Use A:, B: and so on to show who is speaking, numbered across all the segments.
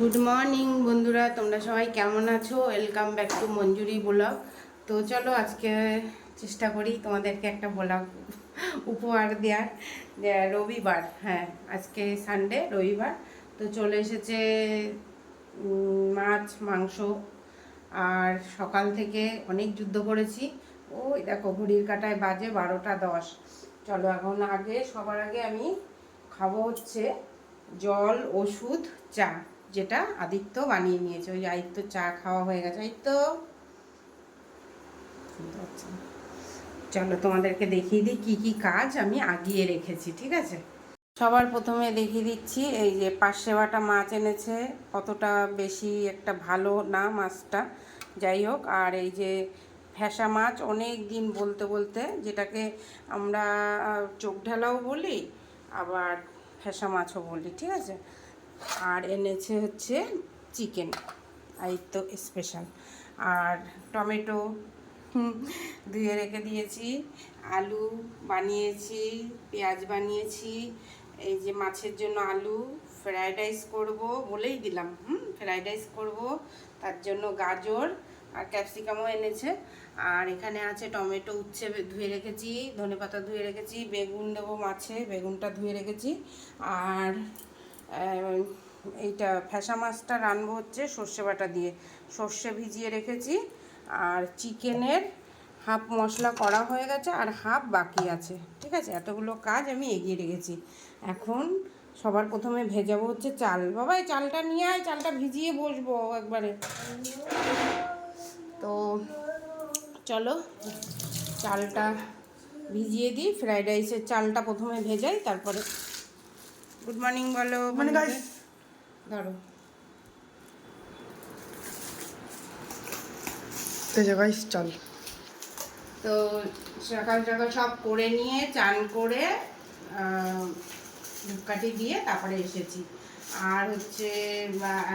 A: Good morning বন্ধুরা, তোমরা সবাই কেমন আছো? Welcome back to Manjuri blog. তো চলো আজকে চেষ্টা করি তোমাদেরকে একটা ব্লগ উপহার দেওয়ার রবিবার হ্যাঁ আজকে সানডে রবিবার। তো চলে এসেছে মাছ, মাংস। আর সকাল থেকে অনেক যুদ্ধ করেছি। ওই দেখো, ঘড়ির কাটায় বাজে বারোটা দশ। চলো, এখন আগে, সবার আগে আমি খাব হচ্ছে জল, ওষুধ, চা। যেটা আদিত্য বানিয়ে নিয়েছে। ওই আদিত্য চা খাওয়া হয়ে গেছে। আদিত্য। চলো তোমাদেরকে দেখিয়ে দিই কি কি কাজ আমি আগিয়ে রেখেছি, ঠিক আছে? সবার প্রথমে দেখিয়ে দিচ্ছি, এই যে পার্শে বাটা মাছ এনেছে। কতটা বেশি একটা ভালো না মাছটা। যাই হোক, আর এই যে ফ্যাসা মাছ অনেক দিন বলতে বলতে যেটাকে আমরা চোখ ঢালাও বলি, আবার ফ্যাসা মাছও বলি, ঠিক আছে? আর এনেছে হচ্ছে চিকেন। আইত্য স্পেশাল আর টমেটো ধুয়ে রেখে দিয়েছি। আলু বানিয়েছি, পেঁয়াজ বানিয়েছি। এই যে মাছের জন্য আলু ফ্রায়েড রাইস করব বলেই দিলাম। হুম ফ্রায়েড রাইস করব, তার জন্য গাজর আর ক্যাপসিকামও এনেছে। আর এখানে আছে টমেটো উচ্ছে ধুয়ে রেখেছি, ধনেপাতা ধুয়ে রেখেছি, বেগুন দেবো মাছে, বেগুনটা ধুয়ে রেখেছি। আর এইটা ফ্যাসা মাছটা রানবো হচ্ছে সর্ষে বাটা দিয়ে। সর্ষে ভিজিয়ে রেখেছি, আর চিকেনের হাফ মশলা করা হয়ে গেছে আর হাফ বাকি আছে। ঠিক আছে? এতগুলো কাজ আমি এগিয়ে রেখেছি। এখন সবার প্রথমে ভেজাবো হচ্ছে চাল। বাবা, এই চালটা নিয়ে আয়, চালটা ভিজিয়ে বসবো একবারে। তো চলো, চালটা ভিজিয়ে দিই, ফ্রাইড রাইসের চালটা প্রথমে ভেজাই, তারপরে গুড মর্নিং বলো
B: Morning, guys.
A: ধরো।
B: গাইস চল।
A: তো সকাল সকাল সব করে নিয়ে চান করে ধূপকাঠি দিয়ে তারপরে এসেছি। আর হচ্ছে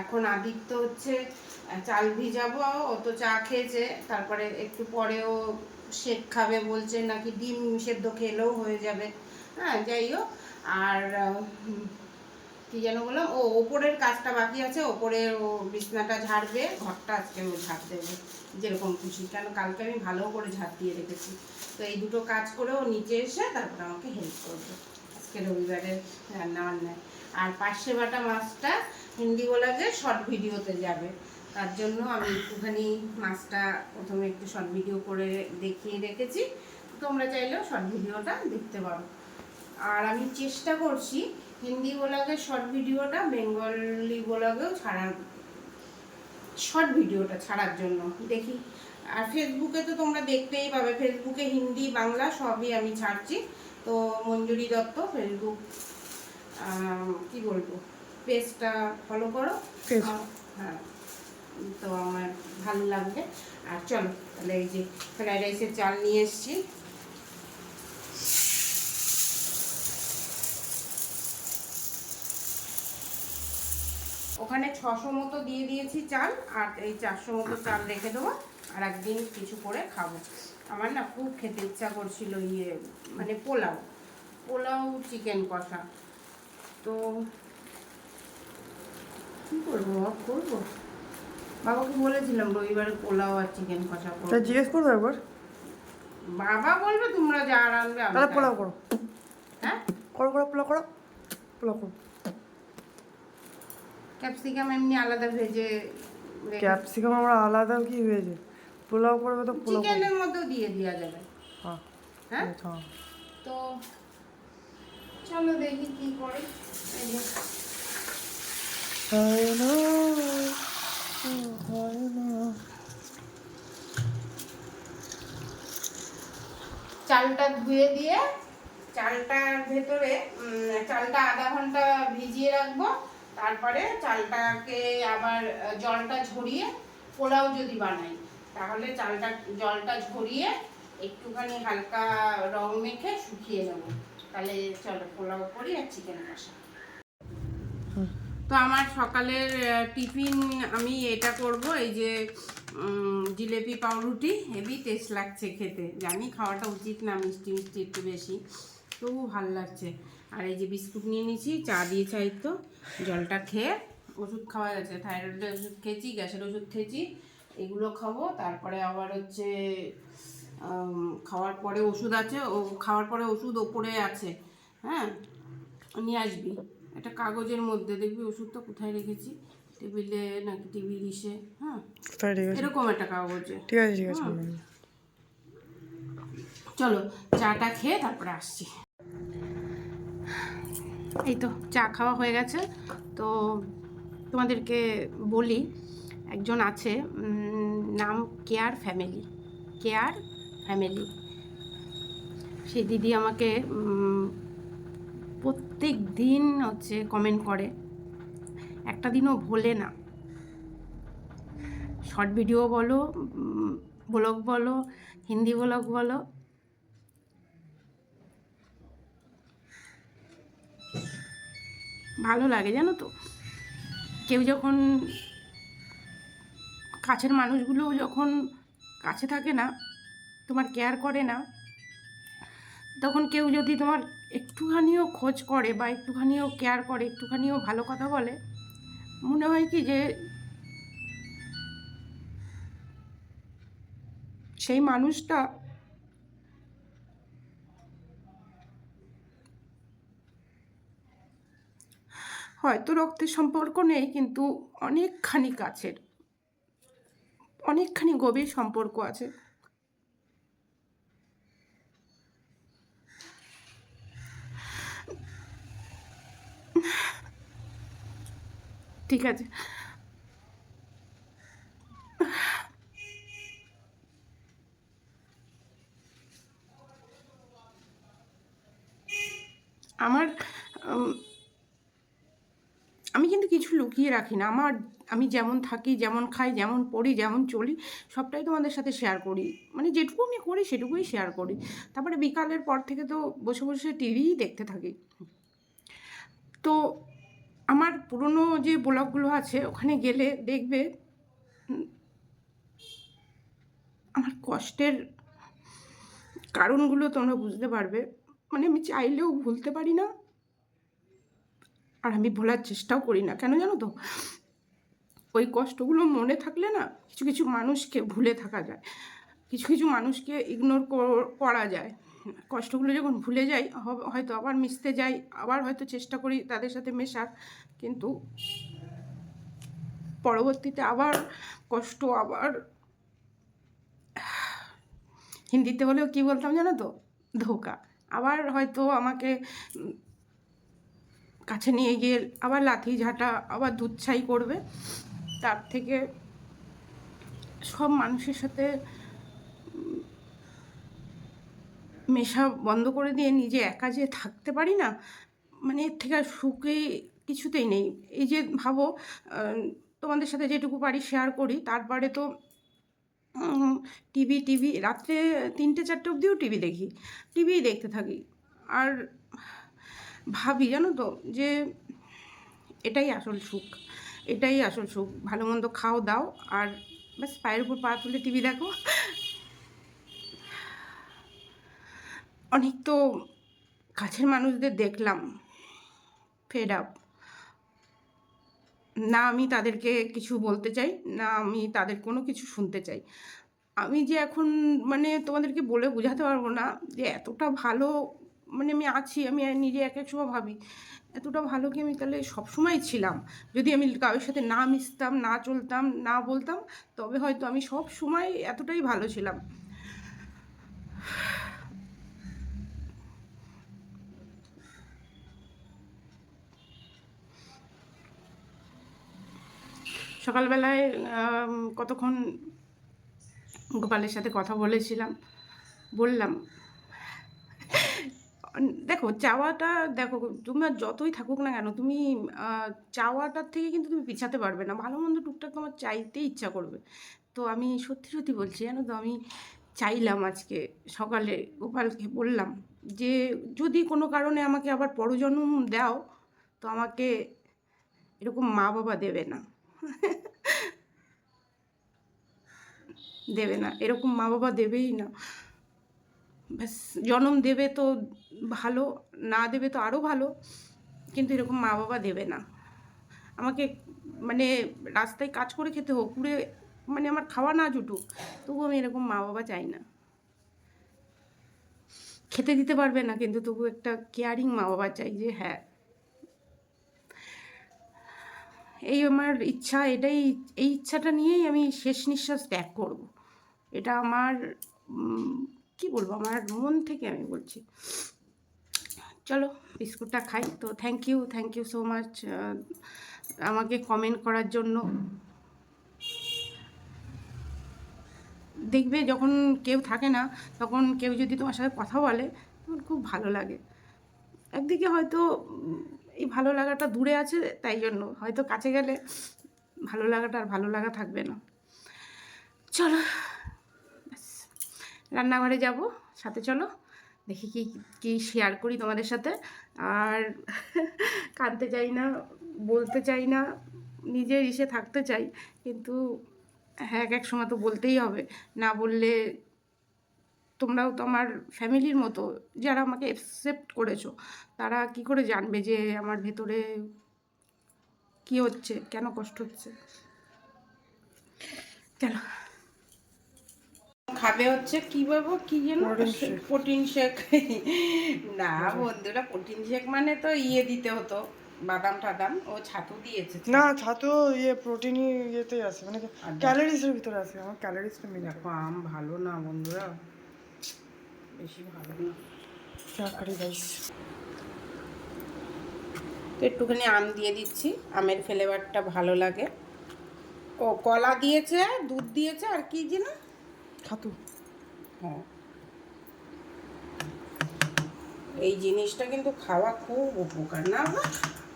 A: এখন আদিত্য হচ্ছে চাল ভিজাবো ও তো চা খেয়েছে। তারপরে একটু পরেও শেক খাবে বলছে নাকি ডিম সেদ্ধ খেলেও হয়ে যাবে। হ্যাঁ যাই হোক। আর কি যেন বললাম ও, ওপরের কাজটা বাকি আছে, ওপরে ও বিছনাটা ঝাড়বে, ঘরটা আজকে ও ঝাড় দেবে, যেরকম খুশি। কেন কালকে আমি ভালো করে ঝাড় দিয়ে রেখেছি। তো এই দুটো কাজ করে ও নিচে এসে তারপর আমাকে হেল্প করবে। আজকে রবিবারের রান্না বান্নায় আর পার্শে বাটা মাছটা হিন্দি বলা বলাকে শর্ট ভিডিওতে যাবে। তার জন্য আমি একটুখানি মাছটা প্রথমে একটু শর্ট ভিডিও করে দেখিয়ে রেখেছি। তোমরা চাইলেও শর্ট ভিডিওটা দেখতে পারো। আর আমি চেষ্টা করছি হিন্দি ব্লগের শর্ট ভিডিওটা বেঙ্গলি ব্লগেও ছাড়ার শর্ট ভিডিওটা ছাড়ার জন্য। দেখি। আর ফেসবুকে তো তোমরা দেখতেই পাবে ফেসবুকে হিন্দি বাংলা সবই আমি ছাড়ছি। তো মঞ্জুরি দত্ত ফেসবুক কি বলব পেজটা ফলো করো. হ্যাঁ তো আমার ভালো লাগবে। আর চলো তাহলে এই যে ফ্রাইড রাইসের চাল নিয়ে এসেছি। ওখানে ছশো মতো দিয়ে দিয়েছি চাল আর এই চারশো মতো চাল রেখে দেবো আর একদিন কিছু করে খাব। আমার না খুব খেতে ইচ্ছা করছিল ইয়ে মানে পোলাও পোলাও চিকেন কষা। তো কি করব করব? বাবাকে বলেছিলাম রবিবারে পোলাও আর চিকেন কষা
B: তা
A: করব
B: জিজ্ঞেস করব একবার।
A: বাবা বলবে তোমরা যা আমি
B: তাহলে পোলাও করো।
A: হ্যাঁ?
B: করো করো পোলাও করো পোলাও করো।
A: ক্যাপসিকাম এমনি আলাদা ভেজে
B: ক্যাপসিকাম আমরা আলাদা কি ভেজে? পোলাও করবে তো পোলাও
A: চিকেনের মধ্যেও দিয়ে দেওয়া যাবে।
B: হ্যাঁ।
A: হ্যাঁ?
B: হ্যাঁ
A: তো চলো দেখি কি করে।
B: হয় না, হয় না।
A: চালটা ধুয়ে দিয়ে চালটার ভেতরে চালটা আধা ঘণ্টা ভিজিয়ে রাখব। তারপরে চালটাকে আবার জলটা ঝরিয়ে পোলাও যদি বানাই, তাহলে চালটা, জলটা ঝরিয়ে একটুখানি হালকা রং মেখে শুকিয়ে নেব। তাহলে চলো, পোলাও করি আর চিকেন কষা। তো আমার সকালের টিফিন আমি এটা করব, এই যে জিলেপি পাউরুটি, হেভি টেস্ট লাগছে খেতে। জানি খাওয়াটা উচিত না, মিষ্টি মিষ্টি একটু বেশি, তবু ভালো লাগছে। আর এই যে বিস্কুট নিয়ে নিয়েছি, চা দিয়ে চাই তো। জলটা খেয়ে ওষুধ খাওয়া গেছে থাইরয়েডের ওষুধ খেয়েছি গ্যাসের ওষুধ খেয়েছি এগুলো খাব। তারপরে আবার হচ্ছে খাওয়ার পরে ওষুধ আছে ও খাওয়ার পরে ওষুধ ওপরে আছে হ্যাঁ? নিয়ে আসবি। একটা কাগজের মধ্যে দেখবি ওষুধটা কোথায় রেখেছি টেবিলে নাকি টিভি ইসে হ্যাঁ? এরকম একটা কাগজে
B: ঠিক আছে ঠিক আছে ম্যাম।
A: চলো চাটা খেয়ে তারপরে আসছি। এই তো চা খাওয়া হয়ে গেছে। তো তোমাদেরকে বলি, একজন আছে নাম কেয়ার ফ্যামিলি কেয়ার ফ্যামিলি। সেই দিদি আমাকে প্রত্যেক দিন হচ্ছে কমেন্ট করে। একটা দিনও ভোলে না। শর্ট ভিডিও বলো ব্লগ বলো, হিন্দি ব্লগ বলো ভালো লাগে, জানো তো? কেউ যখন কাছের মানুষগুলো যখন কাছে থাকে না, তোমার কেয়ার করে না, তখন কেউ যদি তোমার একটুখানিও খোঁজ করে বা একটুখানিও কেয়ার করে, একটুখানিও ভালো কথা বলে, মনে হয় কি যে সেই মানুষটা হয়তো রক্তের সম্পর্ক নেই কিন্তু অনেকখানি কাছের। অনেকখানি গভীর সম্পর্ক আছে। ঠিক আছে। আমার কিছু লুকিয়ে রাখি না। আমার, আমি যেমন থাকি, যেমন খাই, যেমন পড়ি, যেমন চলি, সবটাই তোমাদের সাথে শেয়ার করি। মানে যেটুকু আমি করি, সেটুকুই শেয়ার করি। তারপরে বিকালের পর থেকে তো বসে বসে টিভিই দেখতে থাকি। তো আমার পুরনো যে ব্লগগুলো আছে, ওখানে গেলে দেখবে, আমার কষ্টের কারণগুলো তোমরা বুঝতে পারবে। মানে আমি চাইলেও ভুলতে পারি না। আর আমি ভোলার চেষ্টাও করি না। কেন জানো তো? ওই কষ্টগুলো মনে থাকলে না কিছু কিছু মানুষকে ভুলে থাকা যায়। কিছু কিছু মানুষকে ইগনোর করা যায়। কষ্টগুলো যখন ভুলে যাই হয়তো আবার মিশতে যাই, আবার হয়তো চেষ্টা করি তাদের সাথে মেশার। কিন্তু পরবর্তীতে আবার কষ্ট, আবার হিন্দিতে হলেও কি বলতাম জানো তো? ধোকা। আবার হয়তো আমাকে কাছে নিয়ে গিয়ে আবার লাথি ঝাঁটা, আবার দুধ ছাই করবে। তার থেকে সব মানুষের সাথে মেশা বন্ধ করে দিয়ে নিজে একা যে থাকতে পারি না মানে এর থেকে আর সুখে কিছুতেই নেই। এই যে ভাবো তোমাদের সাথে যেটুকু পারি শেয়ার করি, তারপরে তো টিভি টিভি রাত্রে তিনটে, চারটে অবধিও টিভি দেখি। টিভিই দেখতে থাকি। আর ভাবি, জানো তো, যে এটাই আসল সুখ, এটাই আসল সুখ। ভালো মন্দ খাও, দাও, আর ব্যাস, পায়ের উপর পা তুলে টিভি দেখো। অনেক তো কাছের মানুষদের দেখলাম ফেড আপ না আমি তাদেরকে কিছু বলতে চাই, না আমি তাদের কোনো কিছু শুনতে চাই। আমি যে এখন মানে তোমাদেরকে বলে বোঝাতে পারব না যে এতটা ভালো মানে আমি আছি, আমি নিজে এক এক সময় ভাবি, এতটা ভালো কি আমি তাহলে সবসময় ছিলাম? যদি আমি কারোর সাথে না মিশতাম, না চলতাম, না বলতাম, তবে হয়তো আমি সব সময় এতটাই ভালো ছিলাম। সকালবেলায় কতক্ষণ গোপালের সাথে কথা বলেছিলাম, বললাম দেখো চাওয়াটা, দেখো তোমার যতই থাকুক না কেন, তুমি চাওয়াটার থেকে কিন্তু তুমি পিছাতে পারবে না। ভালো মন্দ টুকটাক তোমার চাইতে ইচ্ছা করবে। তো আমি সত্যি সত্যি বলছি, জানো তো, আমি চাইলাম আজকে, সকালে গোপালকে বললাম যে, যদি কোনো কারণে আমাকে আবার পরজন্ম দাও, তো আমাকে এরকম মা বাবা দেবে না। দেবে না, এরকম মা বাবা দেবেই না। জন্ম দেবে তো ভালো, না দেবে তো আরও ভালো, কিন্তু এরকম মা বাবা দেবে না। আমাকে মানে রাস্তায় কাজ করে খেতে হোক পুরে মানে আমার খাওয়া না জুটুক, তবু আমি এরকম মা বাবা চাই না। খেতে দিতে পারবে না, কিন্তু তবু একটা কেয়ারিং মা বাবা চাই যে হ্যাঁ। এই আমার ইচ্ছা, এটাই, এই ইচ্ছাটা নিয়েই আমি শেষ নিঃশ্বাস ত্যাগ করব। এটা আমার কি বলব? আমার মন থেকে আমি বলছি। চলো, বিস্কুটটা খাই। তো thank you thank you so much আমাকে কমেন্ট করার জন্য। দেখবে যখন কেউ থাকে না, তখন কেউ যদি তোমার সাথে কথা বলে, তখন খুব ভালো লাগে। একদিকে হয়তো এই ভালো লাগাটা দূরে আছে, তাই জন্য হয়তো কাছে গেলে ভালো লাগাটা আর ভালো লাগা থাকবে না। চলো। রান্নাঘরে যাব। সাথে চলো, দেখি কি কি শেয়ার করি তোমাদের সাথে। আর কাঁদতে চাই না, বলতে চাই না, নিজের ইসে থাকতে চাই, কিন্তু হ্যাঁ এক এক সময় তো বলতেই হবে। না বললে তোমরাও তো আমার ফ্যামিলির মতো, যারা আমাকে অ্যাকসেপ্ট করেছ, তারা কি করে জানবে যে আমার ভেতরে কি হচ্ছে, কেন কষ্ট হচ্ছে? চলো। খাবে হচ্ছে কি বলব কি যেন? প্রোটিন শেক না বন্ধুরা প্রোটিন শেক মানে তো ইয়ে দিতে হতো বাদাম টাদাম ও ছাতু দিয়েছে।
B: না ছাতু ইয়ে প্রোটিনই ইয়েতে আছে মানে ক্যালোরিজের ভিতরে আছে আমার ক্যালোরিজটা মিলে।
A: দেখো আম ভালো না বন্ধুরা বেশি ভালো না।
B: চা খারি গাইস
A: তো একটুখানি আম দিয়ে দিচ্ছি আমের ফ্লেভারটা ভালো লাগে। ও কলা দিয়েছে দুধ দিয়েছে আর কি যেন?
B: খাতু।
A: হ্যাঁ। এই জিনিসটা কিন্তু খাওয়া খুব উপকার না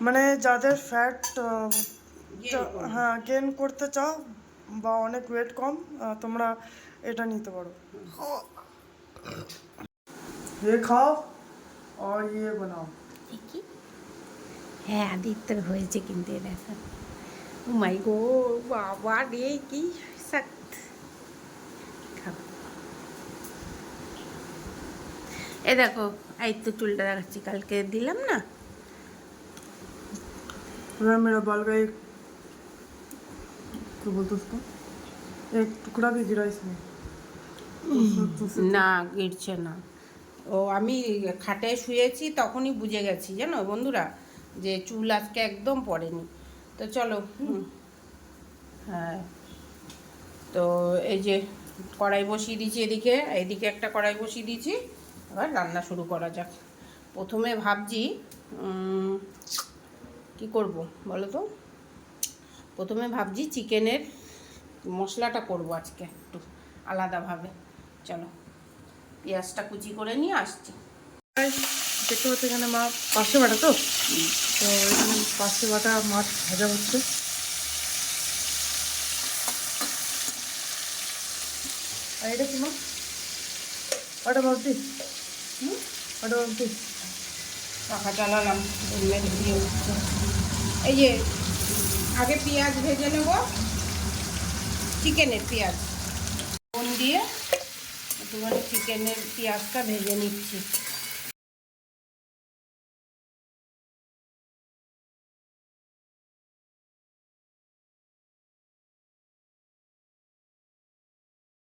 B: মানে যাদের ফ্যাট হ্যাঁ গেন করতে চাও বা অনেক ওয়েট কম তোমরা এটা নিতে পারো। ये খাও আর ইয়ে
A: বানাও। হ্যাঁ আদিত্যর হয়েছে কিন্তু এ দেখা ও মাই গো বাবা রে কি এ দেখো এই তো চুলটা দেখাচ্ছি কালকে দিলাম না
B: मैं मेरा बाल का एक क्या बोलते उसको एक टुकड़ा भी गिरा इसमें
A: না গিরছে না ও আমি খাটে শুয়েছি তখনই বুঝে গেছি জানো বন্ধুরা যে চুল আজকে একদম পড়েনি তো চলো হুম। হ্যাঁ তো এই যে কড়াই বসিয়ে দিয়েছি এদিকে এদিকে একটা কড়াই বসিয়ে দিয়েছি এবার রান্না শুরু করা যাক। প্রথমে ভাবছি কি করব বলো তো? প্রথমে ভাবছি চিকেনের মশলাটা করব আজকে একটু আলাদাভাবে। চলো, পেঁয়াজটা কুচি করে নিয়ে আসছি।
B: দেখতে পাচ্ছি এখানে মা পাশে বাটা তো? তো এখানে পাশে বাটা মাছ ভাজা হচ্ছে। আর এটা কি মা? ওটা ভাবছি। একটু
A: পাখা চালালাম দিয়ে উঠছে এই যে, আগে পেঁয়াজ ভেজে নেব, চিকেনের পেঁয়াজ। বোন দিয়ে একটুখানি চিকেনের পেঁয়াজটা ভেজে নিচ্ছি।